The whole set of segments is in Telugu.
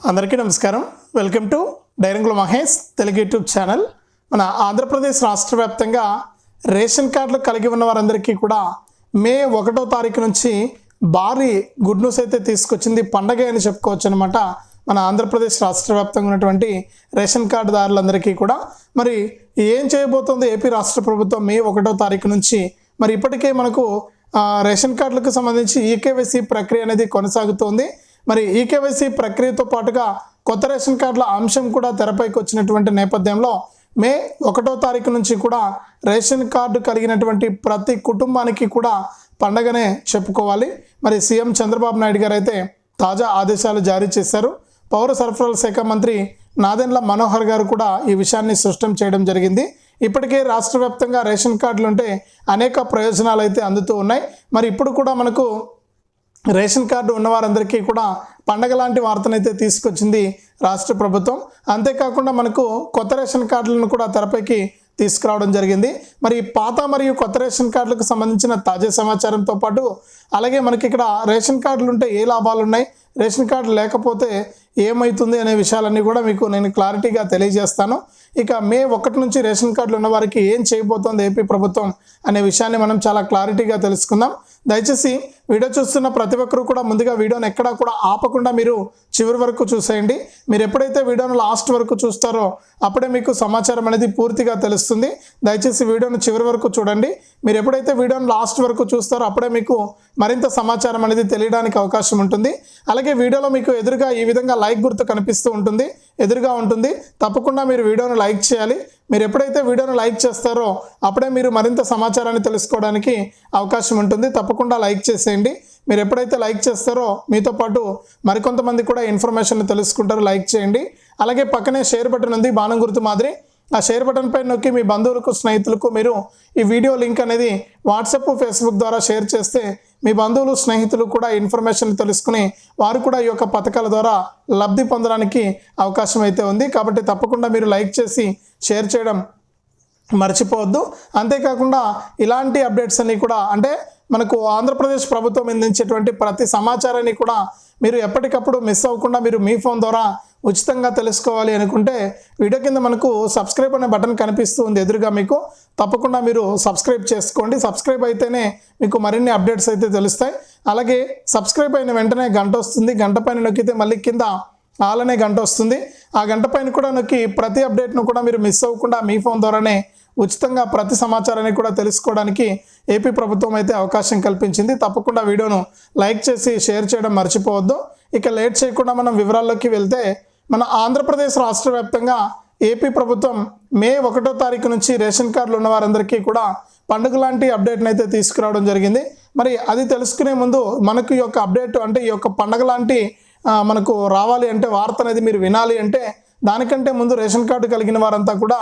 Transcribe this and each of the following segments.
అందరికీ నమస్కారం. వెల్కమ్ టు డైరంగుల మహేష్ తెలుగు యూట్యూబ్ ఛానల్ మన ఆంధ్రప్రదేశ్ రాష్ట్ర వ్యాప్తంగా రేషన్ కార్డులు కలిగి ఉన్న వారందరికీ కూడా మే ఒకటో తారీఖు నుంచి భారీ గుడ్ న్యూస్ అయితే తీసుకొచ్చింది పండగ అని చెప్పుకోవచ్చు అనమాట మన ఆంధ్రప్రదేశ్ రాష్ట్ర వ్యాప్తంగా ఉన్నటువంటి రేషన్ కార్డుదారులందరికీ కూడా. మరి ఏం చేయబోతోంది ఏపీ రాష్ట్ర ప్రభుత్వం మే ఒకటో తారీఖు నుంచి? మరి ఇప్పటికే మనకు రేషన్ కార్డులకు సంబంధించి ఈకేవైసీ ప్రక్రియ అనేది కొనసాగుతోంది. మరి ఈకేవైసీ ప్రక్రియతో పాటుగా కొత్త రేషన్ కార్డుల అంశం కూడా తెరపైకి వచ్చినటువంటి నేపథ్యంలో మే ఒకటో తారీఖు నుంచి కూడా రేషన్ కార్డు కలిగినటువంటి ప్రతి కుటుంబానికి కూడా పండగనే చెప్పుకోవాలి. మరి సీఎం చంద్రబాబు నాయుడు గారు అయితే తాజా ఆదేశాలు జారీ చేశారు. పౌర సరఫరాల శాఖ మంత్రి నాదెండ్ల మనోహర్ గారు కూడా ఈ విషయాన్ని స్పష్టం చేయడం జరిగింది. ఇప్పటికే రాష్ట్ర వ్యాప్తంగా రేషన్ కార్డులు ఉంటే అనేక ప్రయోజనాలు అయితే అందుతూ ఉన్నాయి. మరి ఇప్పుడు కూడా మనకు రేషన్ కార్డు ఉన్న వారందరికీ కూడా పండగ లాంటి వార్తనైతే తీసుకొచ్చింది రాష్ట్ర ప్రభుత్వం. అంతేకాకుండా మనకు కొత్త రేషన్ కార్డులను కూడా తెరపైకి తీసుకురావడం జరిగింది. మరి పాత మరియు కొత్త రేషన్ కార్డులకు సంబంధించిన తాజా సమాచారంతో పాటు అలాగే మనకి ఇక్కడ రేషన్ కార్డులు ఉంటే ఏ లాభాలు ఉన్నాయి రేషన్ కార్డు లేకపోతే ఏమవుతుంది అనే విషయాలన్నీ కూడా మీకు నేను క్లారిటీగా తెలియజేస్తాను. ఇక మే ఒకటి నుంచి రేషన్ కార్డులు ఉన్న వారికి ఏం చేయబోతోంది ఏపీ ప్రభుత్వం అనే విషయాన్ని మనం చాలా క్లారిటీగా తెలుసుకుందాం. దయచేసి వీడియో చూస్తున్న ప్రతి ఒక్కరు కూడా ముందుగా వీడియోని ఎక్కడా కూడా ఆపకుండా మీరు చివరి వరకు చూసేయండి. మీరు ఎప్పుడైతే వీడియోను లాస్ట్ వరకు చూస్తారో అప్పుడే మీకు సమాచారం అనేది పూర్తిగా తెలుస్తుంది. దయచేసి వీడియోను చివరి వరకు చూడండి. మీరు ఎప్పుడైతే వీడియోను లాస్ట్ వరకు చూస్తారో అప్పుడే మీకు మరింత సమాచారం అనేది తెలియడానికి అవకాశం ఉంటుంది. అలాగే వీడియోలో మీకు ఎదురుగా ఈ విధంగా లైక్ గుర్తు కనిపిస్తూ ఉంటుంది. ఎదురుగా ఉంటుంది. తప్పకుండా మీరు వీడియోను లైక్ చేయాలి. మీరు ఎప్పుడైతే వీడియోను లైక్ చేస్తారో అప్పుడే మీరు మరింత సమాచారాన్ని తెలుసుకోవడానికి అవకాశం ఉంటుంది. తప్పకుండా లైక్ చేసేయండి. మీరు ఎప్పుడైతే లైక్ చేస్తారో మీతో పాటు మరికొంతమంది కూడా ఇన్ఫర్మేషన్ తెలుసుకుంటారు. లైక్ చేయండి. అలాగే పక్కనే షేర్ బటన్ ఉంది. బాణం గుర్తు మాదిరి. ఆ షేర్ బటన్ పై నొక్కి మీ బంధువులకు స్నేహితులకు మీరు ఈ వీడియో లింక్ అనేది వాట్సాప్ ఫేస్బుక్ ద్వారా షేర్ చేస్తే మీ బంధువులు స్నేహితులు కూడా ఇన్ఫర్మేషన్ తెలుసుకుని వారు కూడా ఈ యొక్క పథకాల ద్వారా లబ్ధి పొందడానికి అవకాశం అయితే ఉంది. కాబట్టి తప్పకుండా మీరు లైక్ చేసి షేర్ చేయడం మర్చిపోవద్దు. అంతేకాకుండా ఇలాంటి అప్డేట్స్ అన్ని కూడా అంటే మనకు ఆంధ్రప్రదేశ్ ప్రభుత్వం అందించేటువంటి ప్రతి సమాచారాన్ని కూడా మీరు ఎప్పటికప్పుడు మిస్ అవ్వకుండా మీరు మీ ఫోన్ ద్వారా ఉచితంగా తెలుసుకోవాలి అనుకుంటే వీడియో కింద మనకు సబ్స్క్రైబ్ అనే బటన్ కనిపిస్తుంది ఎదురుగా మీకు. తప్పకుండా మీరు సబ్స్క్రైబ్ చేసుకోండి. సబ్స్క్రైబ్ అయితేనే మీకు మరిన్ని అప్డేట్స్ అయితే తెలుస్తాయి. అలాగే సబ్స్క్రైబ్ అయిన వెంటనే గంట వస్తుంది. గంట పైన నొక్కితే మళ్ళీ కింద ఆల్ అనే గంట వస్తుంది. ఆ గంట పైన కూడా నొక్కి ప్రతి అప్డేట్ను కూడా మీరు మిస్ అవ్వకుండా మీ ఫోన్ ద్వారానే ఉచితంగా ప్రతి సమాచారాన్ని కూడా తెలుసుకోవడానికి ఏపీ ప్రభుత్వం అయితే అవకాశం కల్పించింది. తప్పకుండా వీడియోను లైక్ చేసి షేర్ చేయడం మర్చిపోవద్దు. ఇక లేట్ చేయకుండా మనం వివరాల్లోకి వెళ్తే మన ఆంధ్రప్రదేశ్ రాష్ట్ర వ్యాప్తంగా ఏపీ ప్రభుత్వం మే ఒకటో తారీఖు నుంచి రేషన్ కార్డులు ఉన్న వారందరికీ కూడా పండుగ లాంటి అప్డేట్ని అయితే తీసుకురావడం జరిగింది. మరి అది తెలుసుకునే ముందు మనకు ఈ యొక్క అప్డేట్ అంటే ఈ యొక్క పండగ లాంటి మనకు రావాలి అంటే వార్త అనేది మీరు వినాలి అంటే దానికంటే ముందు రేషన్ కార్డు కలిగిన వారంతా కూడా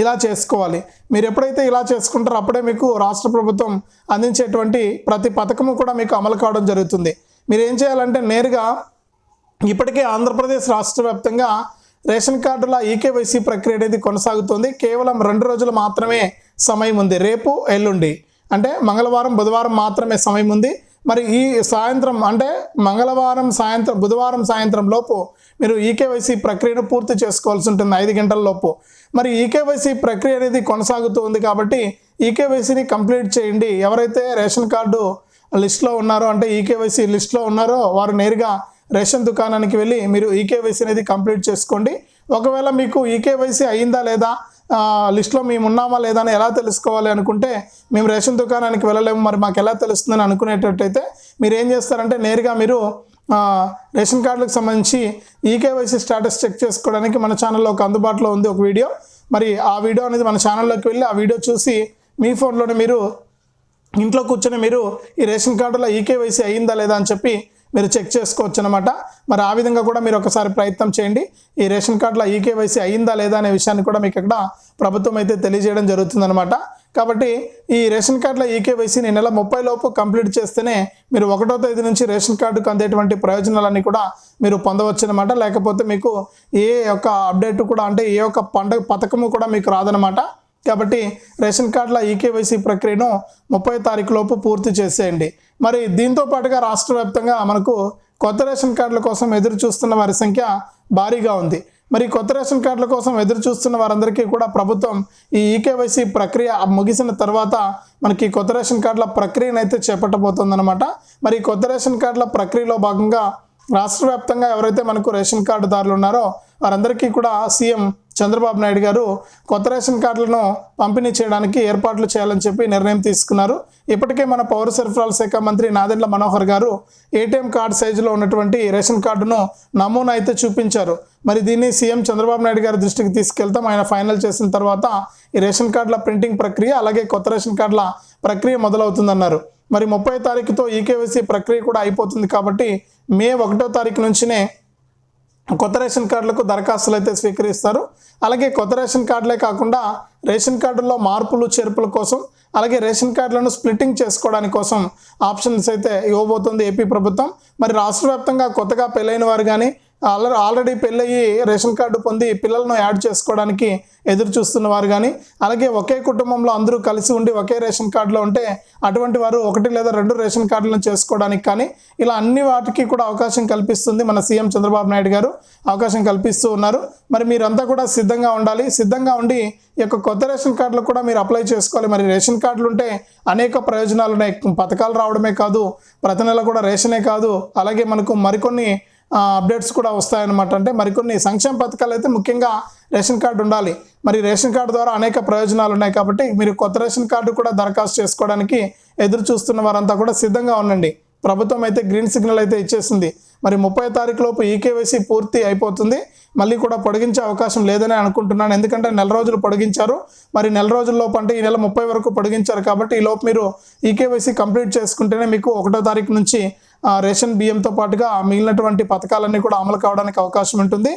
ఇలా చేసుకోవాలి. మీరు ఎప్పుడైతే ఇలా చేసుకుంటారో అప్పుడే మీకు రాష్ట్ర ప్రభుత్వం అందించేటువంటి ప్రతి పథకము కూడా మీకు అమలు కావడం జరుగుతుంది. మీరు ఏం చేయాలంటే నేరుగా ఇప్పటికే ఆంధ్రప్రదేశ్ రాష్ట్ర వ్యాప్తంగా రేషన్ కార్డుల ఈకేవైసీ ప్రక్రియ అనేది కొనసాగుతుంది. కేవలం రెండు రోజులు మాత్రమే సమయం ఉంది. రేపు ఎల్లుండి. అంటే మంగళవారం బుధవారం మాత్రమే సమయం ఉంది. మరి ఈ సాయంత్రం అంటే మంగళవారం సాయంత్రం బుధవారం సాయంత్రం లోపు మీరు ఈకేవైసీ ప్రక్రియను పూర్తి చేసుకోవాల్సి ఉంటుంది. ఐదు గంటల లోపు. మరి ఈకేవైసీ ప్రక్రియ అనేది కొనసాగుతూ ఉంది కాబట్టి ఈకేవైసీని కంప్లీట్ చేయండి. ఎవరైతే రేషన్ కార్డు లిస్ట్లో ఉన్నారో అంటే ఈకేవైసీ లిస్ట్లో ఉన్నారో వారు నేరుగా రేషన్ దుకాణానికి వెళ్ళి మీరు ఈకేవైసీ అనేది కంప్లీట్ చేసుకోండి. ఒకవేళ మీకు ఈకేవైసీ అయిందా లేదా లిస్ట్లో మేము ఉన్నామా లేదా అని ఎలా తెలుసుకోవాలి అనుకుంటే మేము రేషన్ దుకాణానికి వెళ్ళలేము. మరి మాకు ఎలా తెలుస్తుందని అనుకునేటట్టయితే మీరు ఏం చేస్తారంటే నేరుగా మీరు రేషన్ కార్డులకు సంబంధించి ఈకేవైసీ స్టేటస్ చెక్ చేసుకోవడానికి మన ఛానల్లో ఒక అందుబాటులో ఉంది ఒక వీడియో. మరి ఆ వీడియో అనేది మన ఛానల్లోకి వెళ్ళి ఆ వీడియో చూసి మీ ఫోన్లోనే మీరు ఇంట్లో కూర్చొని మీరు ఈ రేషన్ కార్డులో ఈకేవైసీ అయిందా లేదా అని చెప్పి మీరు చెక్ చేసుకోవచ్చు అనమాట మరి ఆ విధంగా కూడా మీరు ఒకసారి ప్రయత్నం చేయండి. ఈ రేషన్ కార్డులో ఈకేవైసీ అయ్యిందా లేదా అనే విషయాన్ని కూడా మీకు ఇక్కడ ప్రభుత్వం అయితే తెలియజేయడం జరుగుతుందనమాట కాబట్టి ఈ రేషన్ కార్డుల ఈకేవైసీని నెల ముప్పై లోపు కంప్లీట్ చేస్తేనే మీరు ఒకటో తేదీ నుంచి రేషన్ కార్డుకు అందేటువంటి ప్రయోజనాలన్నీ కూడా మీరు పొందవచ్చు అనమాట లేకపోతే మీకు ఏ యొక్క అప్డేట్ కూడా అంటే ఏ యొక్క పండగ పథకము కూడా మీకు రాదనమాట కాబట్టి రేషన్ కార్డుల ఈకేవైసీ ప్రక్రియను ముప్పై తారీఖు లోపు పూర్తి చేసేయండి. మరి దీంతో పాటుగా రాష్ట్ర వ్యాప్తంగా మనకు కొత్త రేషన్ కార్డుల కోసం ఎదురు చూస్తున్న వారి సంఖ్య భారీగా ఉంది. మరి కొత్త రేషన్ కార్డుల కోసం ఎదురు చూస్తున్న వారందరికీ కూడా ప్రభుత్వం ఈ ఈకేవైసీ ప్రక్రియ ముగిసిన తర్వాత మనకి కొత్త రేషన్ కార్డుల ప్రక్రియను అయితే చేపట్టబోతుందన్నమాట. మరి కొత్త రేషన్ కార్డుల ప్రక్రియలో భాగంగా రాష్ట్ర వ్యాప్తంగా ఎవరైతే మనకు రేషన్ కార్డుదారులు ఉన్నారో వారందరికీ కూడా సీఎం చంద్రబాబు నాయుడు గారు కొత్త రేషన్ కార్డులను పంపిణీ చేయడానికి ఏర్పాట్లు చేయాలని చెప్పి నిర్ణయం తీసుకున్నారు. ఇప్పటికే మన పౌర సరఫరాల శాఖ మంత్రి నాదెండ్ల మనోహర్ గారు ఏటీఎం కార్డు సైజులో ఉన్నటువంటి రేషన్ కార్డును నమూనా అయితే చూపించారు. మరి దీన్ని సీఎం చంద్రబాబు నాయుడు గారి దృష్టికి తీసుకెళ్తాం. ఆయన ఫైనల్ చేసిన తర్వాత ఈ రేషన్ కార్డుల ప్రింటింగ్ ప్రక్రియ అలాగే కొత్త రేషన్ కార్డుల ప్రక్రియ మొదలవుతుందన్నారు. మరి ముప్పై తారీఖుతో ఈకేవైసీ ప్రక్రియ కూడా అయిపోతుంది కాబట్టి మే ఒకటో తారీఖు నుంచినే కొత్త రేషన్ కార్డులకు దరఖాస్తులు అయితే స్వీకరిస్తారు. అలాగే కొత్త రేషన్ కార్డులే కాకుండా రేషన్ కార్డుల్లో మార్పులు చేర్పుల కోసం అలాగే రేషన్ కార్డులను స్ప్లిట్టింగ్ చేసుకోవడానికి కోసం ఆప్షన్స్ అయితే ఇవ్వబోతుంది ఏపీ ప్రభుత్వం. మరి రాష్ట్ర వ్యాప్తంగా కొత్తగా పెళ్ళైన వారు కానీ ఆల్రెడీ ఆల్రెడీ పెళ్ళయి రేషన్ కార్డు పొంది పిల్లలను యాడ్ చేసుకోవడానికి ఎదురు చూస్తున్న వారు కానీ అలాగే ఒకే కుటుంబంలో అందరూ కలిసి ఉండి ఒకే రేషన్ కార్డులో ఉంటే అటువంటి వారు ఒకటి లేదా రెండు రేషన్ కార్డులను చేసుకోవడానికి కానీ ఇలా అన్ని వాటికి కూడా అవకాశం కల్పిస్తుంది మన సీఎం చంద్రబాబు నాయుడు గారు. అవకాశం కల్పిస్తూ ఉన్నారు. మరి మీరంతా కూడా సిద్ధంగా ఉండాలి. సిద్ధంగా ఉండి ఈ యొక్క కొత్త రేషన్ కార్డులు కూడా మీరు అప్లై చేసుకోవాలి. మరి రేషన్ కార్డులు ఉంటే అనేక ప్రయోజనాలు ఉన్నాయి పథకాలు రావడమే కాదు ప్రతి నెల కూడా రేషనే కాదు. అలాగే మనకు మరికొన్ని అప్డేట్స్ కూడా వస్తాయన్నమాట. అంటే మరికొన్ని సంక్షేమ పథకాలు అయితే ముఖ్యంగా రేషన్ కార్డు ఉండాలి. మరి రేషన్ కార్డు ద్వారా అనేక ప్రయోజనాలు ఉన్నాయి కాబట్టి మీరు కొత్త రేషన్ కార్డు కూడా దరఖాస్తు చేసుకోవడానికి ఎదురు చూస్తున్న వారంతా కూడా సిద్ధంగా ఉండండి. ప్రభుత్వం అయితే గ్రీన్ సిగ్నల్ అయితే ఇచ్చేసింది. మరి ముప్పై తారీఖు లోపు ఈకేవైసీ పూర్తి అయిపోతుంది. మళ్ళీ కూడా పొడిగించే అవకాశం లేదని అనుకుంటున్నాను. ఎందుకంటే నెల రోజులు పొడిగించారు. మరి నెల రోజుల్లోపు అంటే ఈ నెల ముప్పై వరకు పొడిగించారు కాబట్టి ఈ లోపు మీరు ఈకేవైసీ కంప్లీట్ చేసుకుంటేనే మీకు ఒకటో తారీఖు నుంచి రేషన్ బియ్యంతో పాటుగా మిగిలినటువంటి పథకాలన్నీ కూడా అమలు కావడానికి అవకాశం ఉంటుంది.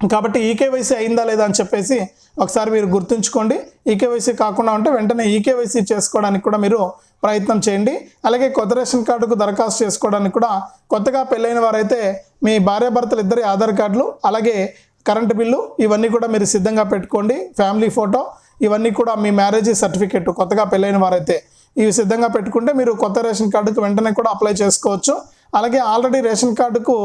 కాబట్టి ఈకేవైసీ అయిందా లేదా అని చెప్పేసి ఒకసారి మీరు గుర్తుంచుకోండి. ఈకేవైసీ కాకుండా ఉంటే వెంటనే ఈకేవైసీ చేసుకోవడానికి కూడా మీరు ప్రయత్నం చేయండి. అలాగే కొత్త రేషన్ కార్డుకు దరఖాస్తు చేసుకోవడానికి కూడా కొత్తగా పెళ్ళైన వారైతే మీ భార్యాభర్తలు ఇద్దరి ఆధార్ కార్డులు అలాగే కరెంటు బిల్లు ఇవన్నీ కూడా మీరు సిద్ధంగా పెట్టుకోండి. ఫ్యామిలీ ఫోటో ఇవన్నీ కూడా మీ మ్యారేజ్ సర్టిఫికెట్ కొత్తగా పెళ్ళైన వారైతే. ఇవి సిద్ధంగా పెట్టుకుంటే మీరు కొత్త రేషన్ కార్డుకు వెంటనే కూడా అప్లై చేసుకోవచ్చు. అలాగే ఆల్రెడీ రేషన్ కార్డుకు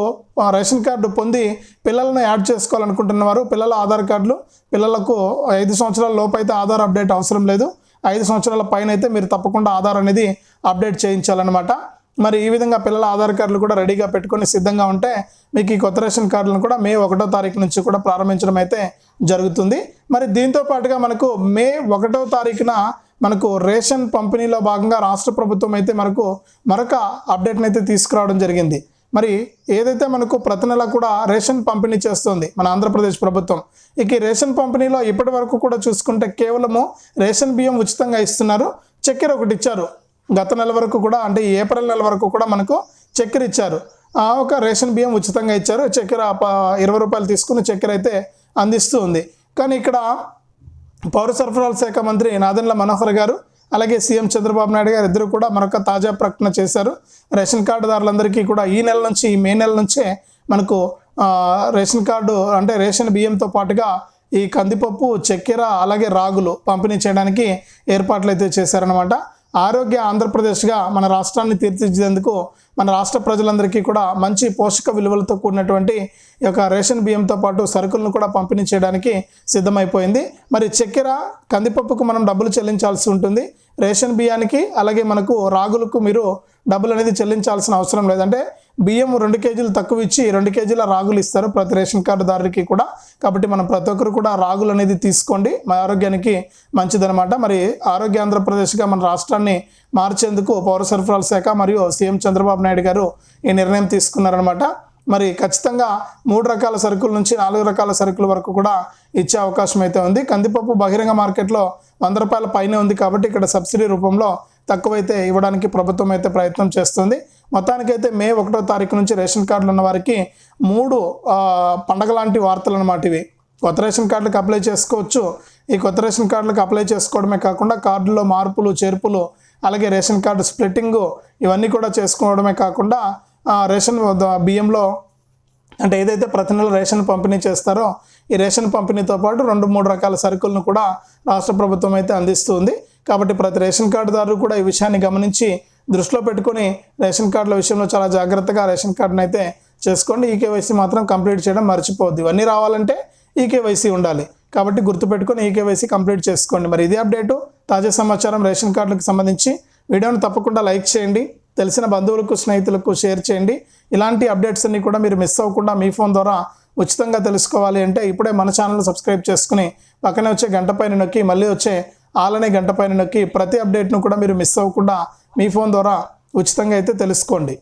రేషన్ కార్డు పొంది పిల్లలను యాడ్ చేసుకోవాలనుకుంటున్న వారు పిల్లల ఆధార్ కార్డులు పిల్లలకు ఐదు సంవత్సరాల లోపు అయితే ఆధార్ అప్డేట్ అవసరం లేదు. ఐదు సంవత్సరాల పైన అయితే మీరు తప్పకుండా ఆధార్ అనేది అప్డేట్ చేయించాలన్నమాట. మరి ఈ విధంగా పిల్లల ఆధార్ కార్డులు కూడా రెడీగా పెట్టుకొని సిద్ధంగా ఉంటే మీకు ఈ కొత్త రేషన్ కార్డులను కూడా మే ఒకటో తారీఖు నుంచి కూడా ప్రారంభించడం అయితే జరుగుతుంది. మరి దీంతో పాటుగా మనకు మే ఒకటో తారీఖున మనకు రేషన్ పంపిణీలో భాగంగా రాష్ట్ర ప్రభుత్వం అయితే మనకు మరొక అప్డేట్ని అయితే తీసుకురావడం జరిగింది. మరి ఏదైతే మనకు ప్రతి నెల కూడా రేషన్ పంపిణీ చేస్తుంది మన ఆంధ్రప్రదేశ్ ప్రభుత్వం ఇక ఈ రేషన్ పంపిణీలో ఇప్పటి వరకు కూడా చూసుకుంటే కేవలము రేషన్ బియ్యం ఉచితంగా ఇస్తున్నారు. చక్కెర ఒకటి ఇచ్చారు. గత నెల వరకు కూడా అంటే ఏప్రిల్ నెల వరకు కూడా మనకు చక్కెర ఇచ్చారు. ఆ, ఒక రేషన్ బియ్యం ఉచితంగా ఇచ్చారు. చక్కెర ఇరవై రూపాయలు తీసుకుని చక్కెర అయితే అందిస్తూ ఉంది. కానీ ఇక్కడ పౌర సరఫరాల శాఖ మంత్రి నాదెండ్ల మనోహర్ గారు అలాగే సీఎం చంద్రబాబు నాయుడు గారు ఇద్దరు కూడా మరొక తాజా ప్రకటన చేశారు. రేషన్ కార్డుదారులందరికీ కూడా ఈ నెల నుంచి ఈ మే నెల నుంచే మనకు రేషన్ కార్డు అంటే రేషన్ బియ్యంతో పాటుగా ఈ కందిపప్పు చక్కెర అలాగే రాగులు పంపిణీ చేయడానికి ఏర్పాట్లు అయితే చేశారనమాట ఆరోగ్య ఆంధ్రప్రదేశ్గా మన రాష్ట్రాన్ని తీర్చిదిద్దేందుకు మన రాష్ట్ర ప్రజలందరికీ కూడా మంచి పోషక విలువలతో కూడినటువంటి ఈ యొక్క రేషన్ బియ్యంతో పాటు సరుకులను కూడా పంపిణీ చేయడానికి సిద్ధమైపోయింది. మరి చక్కెర కందిపప్పుకు మనం డబ్బులు చెల్లించాల్సి ఉంటుంది. రేషన్ బియ్యానికి అలాగే మనకు రాగులకు మీరు డబ్బులు అనేది చెల్లించాల్సిన అవసరం లేదంటే బియ్యం రెండు కేజీలు తక్కువ ఇచ్చి రెండు కేజీల రాగులు ఇస్తారు ప్రతి రేషన్ కార్డుదారుడికి కూడా. కాబట్టి మనం ప్రతి ఒక్కరు కూడా రాగులు అనేది తీసుకోండి. మన ఆరోగ్యానికి మంచిదనమాట మరి ఆరోగ్య ఆంధ్రప్రదేశ్గా మన రాష్ట్రాన్ని మార్చేందుకు పౌర సరఫరాల శాఖ మరియు సీఎం చంద్రబాబు నాయుడు గారు ఈ నిర్ణయం తీసుకున్నారనమాట మరి ఖచ్చితంగా మూడు రకాల సరుకుల నుంచి నాలుగు రకాల సరుకుల వరకు కూడా ఇచ్చే అవకాశం అయితే ఉంది. కందిపప్పు బహిరంగ మార్కెట్లో వంద రూపాయల పైనే ఉంది కాబట్టి ఇక్కడ సబ్సిడీ రూపంలో తక్కువైతే ఇవ్వడానికి ప్రభుత్వం అయితే ప్రయత్నం చేస్తుంది. మొత్తానికైతే మే ఒకటో తారీఖు నుంచి రేషన్ కార్డులు ఉన్న వారికి మూడు పండగ లాంటి వార్తలు అన్నమాట ఇవి. కొత్త రేషన్ కార్డులకు అప్లై చేసుకోవచ్చు. ఈ కొత్త రేషన్ కార్డులకు అప్లై చేసుకోవడమే కాకుండా కార్డుల్లో మార్పులు చేర్పులు అలాగే రేషన్ కార్డు స్ప్లిట్టింగ్ ఇవన్నీ కూడా చేసుకోవడమే కాకుండా రేషన్ బియ్యంలో అంటే ఏదైతే ప్రతి నెల రేషన్ పంపిణీ చేస్తారో ఈ రేషన్ పంపిణీతో పాటు రెండు మూడు రకాల సరుకులను కూడా రాష్ట్ర ప్రభుత్వం అయితే అందిస్తుంది. కాబట్టి ప్రతి రేషన్ కార్డుదారు కూడా ఈ విషయాన్ని గమనించి దృష్టిలో పెట్టుకొని రేషన్ కార్డుల విషయంలో చాలా జాగ్రత్తగా రేషన్ కార్డును అయితే చేసుకోండి. ఈకేవైసీ మాత్రం కంప్లీట్ చేయడం మర్చిపోవద్దు. ఇవన్నీ రావాలంటే ఈకేవైసీ ఉండాలి. కాబట్టి గుర్తుపెట్టుకొని ఈకేవైసీ కంప్లీట్ చేసుకోండి. మరి ఇదే అప్డేటు. తాజా సమాచారం రేషన్ కార్డులకు సంబంధించి వీడియోను తప్పకుండా లైక్ చేయండి. తెలిసిన బంధువులకు స్నేహితులకు షేర్ చేయండి. ఇలాంటి అప్డేట్స్ అన్ని కూడా మీరు మిస్ అవ్వకుండా మీ ఫోన్ ద్వారా ఉచితంగా తెలుసుకోవాలి అంటే ఇప్పుడే మన ఛానల్ సబ్స్క్రైబ్ చేసుకుని పక్కనే వచ్చే గంట పైన నొక్కి మళ్ళీ వచ్చే ఆలనే గంట పైన నొక్కి ప్రతి అప్డేట్ను కూడా మీరు మిస్ అవ్వకుండా మీ ఫోన్ ద్వారా ఉచితంగా అయితే తెలుసుకోండి.